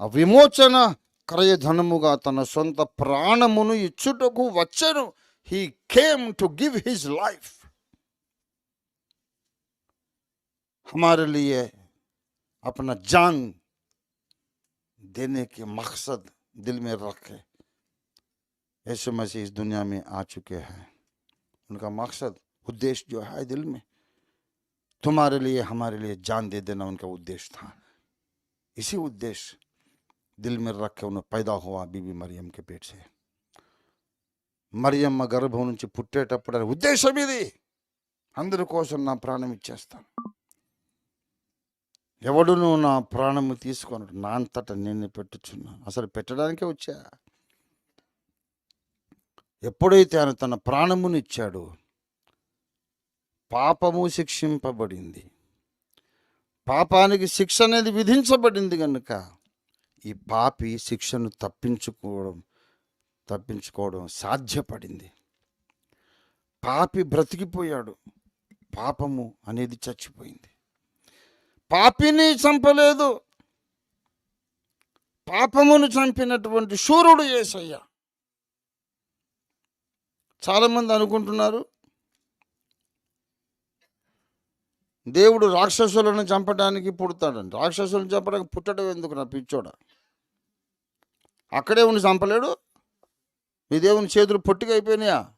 ఆ విమోచన క్రయధనముగా తన సొంత ప్రాణమును ఇచ్చుటకు వచ్చను he came to give his life हमारे लिए अपना जान देने के मकसद दिल में रखे यीशु मसीह इस दुनिया में आ चुके हैं उनका मकसद उद्देश्य जो है दिल में तुम्हारे लिए हमारे लिए जान दे देना उनका उद्देश्य था इसी उद्देश्य दिल में रख के उन्हें पैदा हुआ बीबी मरियम के पेट से మరియమ్మ గర్భం నుంచి పుట్టేటప్పుడు ఆయన ఉద్దేశం ఇది అందరి కోసం నా ప్రాణం ఇచ్చేస్తాను ఎవడును నా ప్రాణము తీసుకొనడు నా అంతట నేను పెట్టుచున్నా అసలు పెట్టడానికే వచ్చా ఎప్పుడైతే ఆయన తన ప్రాణమును ఇచ్చాడో పాపము శిక్షింపబడింది పాపానికి శిక్ష అనేది విధించబడింది కనుక ఈ పాపి శిక్షను తప్పించుకోవడం తప్పించుకోవడం సాధ్యపడింది. పాపి బ్రతికిపోయాడు. పాపము అనేది చచ్చిపోయింది. పాపిని చంపలేదు. పాపమును చంపినటువంటి శూరుడు యేసయ్య చాలామంది అనుకుంటున్నారు దేవుడు రాక్షసులను చంపడానికి పుడతాడండి రాక్షసులను చంపడానికి పుట్టడం ఎందుకు నా పిచ్చోడ? అక్కడే ఉండి చంపలేడు? మీ దేవుని చేతులు పొట్టిగా అయిపోయినాయా?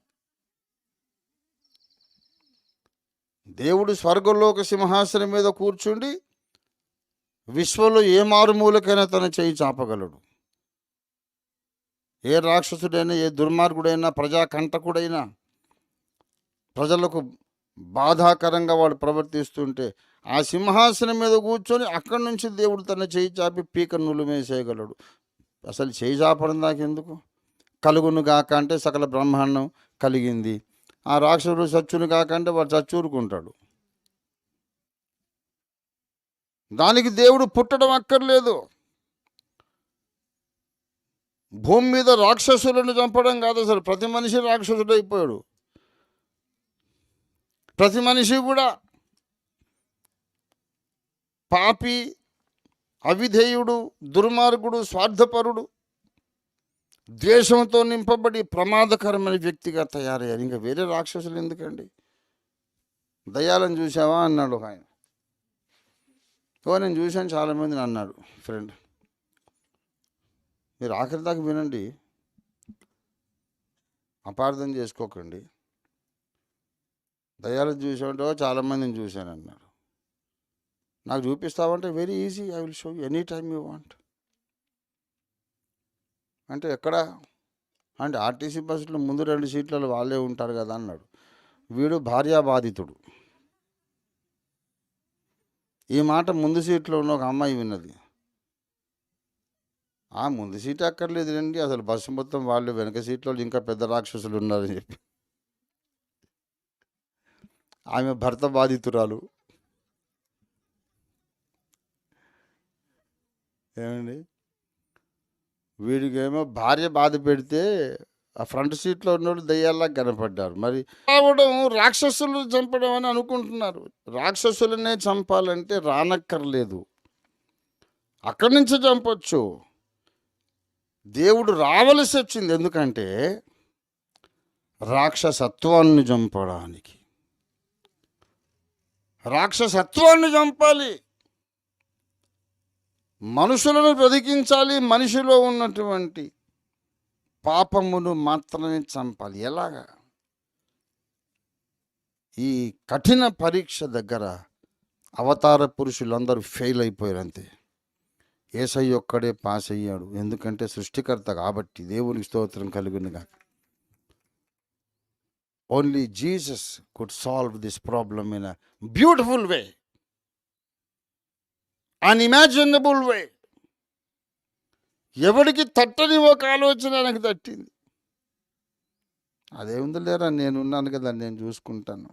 దేవుడు స్వర్గంలోక సింహాసనం మీద కూర్చుండి విశ్వంలో ఏ మారుమూలకైనా తన చేయి చాపగలడు. ఏ రాక్షసుడైనా ఏ దుర్మార్గుడైనా ప్రజాకంటకుడైనా ప్రజలకు బాధాకరంగా వాడు ప్రవర్తిస్తుంటే ఆ సింహాసనం మీద కూర్చొని అక్కడి నుంచి దేవుడు తన చేయి చాపి పీక నులిమేసేయగలడు అసలు చేయి చాపడం దాకెందుకు? కలుగును కాక అంటే సకల బ్రహ్మాండం కలిగింది. ఆ రాక్షసుడు చచ్చును కాకంటే వాడు చచ్చూరుకుంటాడు. దానికి దేవుడు పుట్టడం అక్కర్లేదు. భూమి మీద రాక్షసులను చంపడం కాదు అసలు. ప్రతి మనిషి రాక్షసుడు అయిపోయాడు ప్రతి మనిషి కూడా పాపి అవిధేయుడు దుర్మార్గుడు స్వార్థపరుడు ద్వేషంతో నింపబడి ప్రమాదకరమైన వ్యక్తిగా తయారయ్యారు. ఇంకా వేరే రాక్షసులు ఎందుకండి? దయాలను చూసావా అన్నాడు ఒక ఆయన. ఓ నేను చూశాను చాలామందిని అన్నాడు ఫ్రెండ్. మీరు ఆఖరి దాకా వినండి. అపార్థం చేసుకోకండి. దయ్యాలను చూసామంటే చాలామందిని చూశాను అన్నాడు నాకు చూపిస్తావంటే very easy I will show any time you want అంటే ఎక్కడ? అంటే ఆర్టీసీ బస్సులో ముందు రెండు సీట్లలో వాళ్ళే ఉంటారు కదా అన్నాడు. వీడు భార్యా బాధితుడు. ఈ మాట ముందు సీట్లో ఉన్న ఒక అమ్మాయి విన్నది. ఆ ముందు సీట్ అక్కర్లేదు రండి అసలు బస్సు మొత్తం వాళ్ళు వెనక సీట్లో ఇంకా పెద్ద రాక్షసులు ఉన్నారని చెప్పి. ఆమె భర్త బాధితురాలు. ఏమండి? వీడికేమో భార్య బాధ పెడితే ఆ ఫ్రంట్ సీట్లో ఉన్నోళ్ళు దయ్యాల్లా కనపడ్డారు. మరి రావడం రాక్షసులు చంపడం అని అనుకుంటున్నారు. రాక్షసులనే చంపాలంటే రానక్కర్లేదు. అక్కడి నుంచి చంపొచ్చు. దేవుడు రావలసి వచ్చింది ఎందుకంటే రాక్షసత్వాన్ని చంపడానికి. రాక్షసత్వాన్ని చంపాలి. మనుషులను బ్రతికించాలి మనిషిలో ఉన్నటువంటి పాపమును మాత్రమే చంపాలి. ఎలాగా? ఈ కఠిన పరీక్ష దగ్గర అవతార పురుషులందరూ ఫెయిల్ అయిపోయారు అంతే. ఏసై ఒక్కడే పాస్ అయ్యాడు ఎందుకంటే సృష్టికర్త కాబట్టి దేవునికి స్తోత్రం కలుగును కాక only Jesus could solve this problem in a beautiful way unimaginable way ఎవడికి తట్టని ఒక ఆలోచన నాకు తట్టింది. అదేముంది లేరా నేనున్నాను కదా నేను చూసుకుంటాను.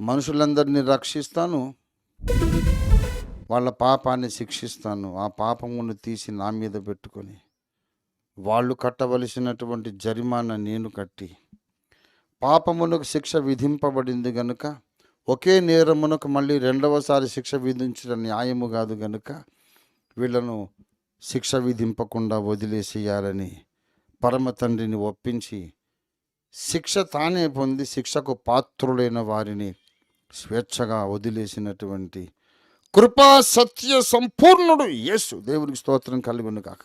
మనుషులందరినీ రక్షిస్తాను వాళ్ళ పాపాన్ని శిక్షిస్తాను ఆ పాపమును తీసి నా మీద పెట్టుకొని వాళ్ళు కట్టవలసినటువంటి జరిమానా నేను కట్టి పాపమునకు శిక్ష విధింపబడింది గనుక ఒకే నేరమునకు మళ్ళీ రెండవసారి శిక్ష విధించడం న్యాయము కాదు గనుక వీళ్ళను శిక్ష విధింపకుండా వదిలేసేయాలని పరమ తండ్రిని ఒప్పించి శిక్ష తానే పొంది శిక్షకు పాత్రులైన వారిని స్వేచ్ఛగా వదిలేసినటువంటి కృపా సత్య సంపూర్ణుడు యేసు. దేవునికి స్తోత్రం కలిగి కాక